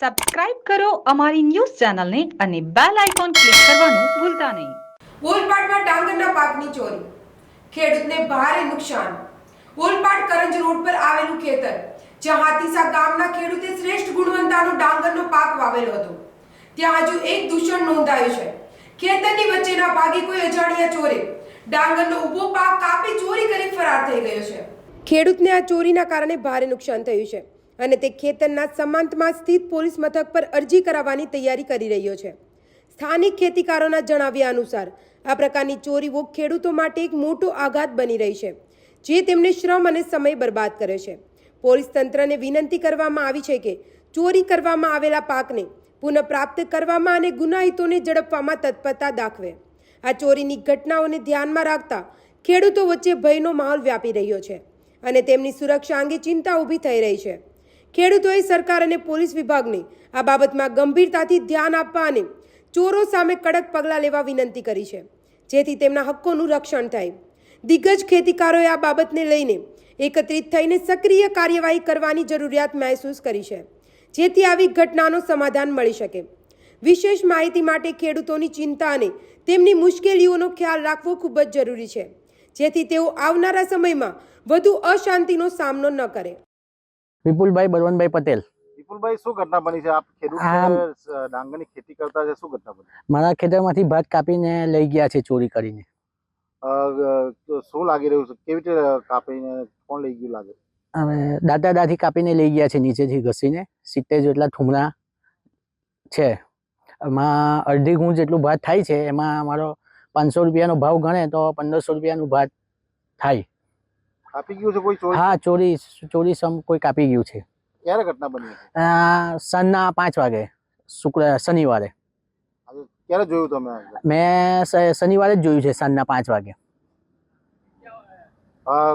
Subscribe કરો અમારી news ચેનલને અને બેલ આઇકોન ક્લિક કરવાનું ભૂલતા નહીં. ઓલપાડમાં ડાંગરના પાકની ચોરી ખેડૂતને ભારે નુકસાન. ઓલપાડ કરંજ રોડ પર આવેલું ખેતર જ્યાં હાથીસા ગામના ખેડૂતે શ્રેષ્ઠ ગુણવત્તાનો ડાંગરનો પાક વાવેલો હતો. ત્યાં હજુ એક દૂષણ નોંધાયું છે. ખેતરની વચ્ચેના ભાગે કોઈ અજાણ્યા ચોરે ડાંગરનો ઊભો પાક કાપી ચોરી કરી ફરાર થઈ ગયો છે. ખેડૂતને આ ચોરીના કારણે ભારે નુકસાન થયું છે. અને તે ખેતરના સમાંતમાં સ્થિત પોલીસ મથક પર અરજી કરાવવાની તૈયારી કરી રહ્યો છે. સ્થાનિક ખેતીકારોના જણાવ્યા અનુસાર, આ પ્રકારની ચોરીઓ ખેડૂતો માટે એક મોટો આઘાત બની રહી છે, જે તેમને શ્રમ અને સમય બરબાદ કરે છે. પોલીસ તંત્રને વિનંતી કરવામાં આવી છે કે, ચોરી કરવામાં આવેલા પાકને પુનઃપ્રાપ્ત કરવામાં અને ગુનાહિતોને ઝડપવામાં તત્પરતા દાખવે. આ ચોરીની ઘટનાઓને ધ્યાનમાં રાખતા ખેડૂતો વચ્ચે ભયનો માહોલ વ્યાપી રહ્યો છે અને તેમની સુરક્ષા અંગે ચિંતા ઊભી થઈ રહી છે. ખેડૂતોએ સરકાર અને પોલીસ વિભાગને આ બાબતમાં ગંભીરતાથી ધ્યાન આપવા અને ચોરો સામે કડક પગલાં લેવા વિનંતી કરી છે, જેથી તેમના હક્કોનું રક્ષણ થાય. દિગ્ગજ ખેતીકારોએ આ બાબતને લઈને એકત્રિત થઈને સક્રિય કાર્યવાહી કરવાની જરૂરિયાત મહેસૂસ કરી છે, જેથી આવી ઘટનાનો સમાધાન મળી શકે. વિશેષ માહિતી માટે ખેડૂતોની ચિંતા અને તેમની મુશ્કેલીઓનો ખ્યાલ રાખવો ખૂબ જ જરૂરી છે, જેથી તેઓ આવનારા સમયમાં વધુ અશાંતિનો સામનો ન કરે. વિપુલભાઈ બળવંતભાઈ પટેલ. વિપુલભાઈ શું ઘટના બની છે? આપ ખેડૂત ડાંગરની ખેતી કરતા છે શું ઘટના બની? મારા ખેતરમાંથી ભાત કાપીને લઈ ગયા છે ચોરી કરીને. શું લાગી રહ્યું છે? કેવી રીતે કાપીને કોણ લઈ ગયું લાગે? હવે દાદા દાદી કાપીને લઈ ગયા છે નીચેથી ઘસીને. સિત્તેર જેટલા ઠુમરા છે. એમાં અડધી ગુણ જેટલું ભાત થાય છે. એમાં અમારો પાંચસો રૂપિયાનો ભાવ ગણે તો પંદરસો રૂપિયાનું ભાત થાય. કાપી ગયું છે કોઈ ચોરી? હા ચોરી ચોરી સમ કોઈ કાપી ગયું છે. ક્યારે ઘટના બની સનના સાંજના પાંચ વાગે શુક્ર શનિવારે. ક્યારે જોયું તમે? મેં શનિવારે જ જોયું છે સાંજના પાંચ વાગે.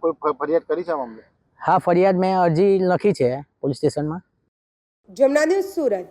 કોઈ ફરિયાદ કરી છે મામલે? હા ફરિયાદ મેં અરજી લખી છે પોલીસ સ્ટેશનમાં. જમના ન્યૂઝ સુરત.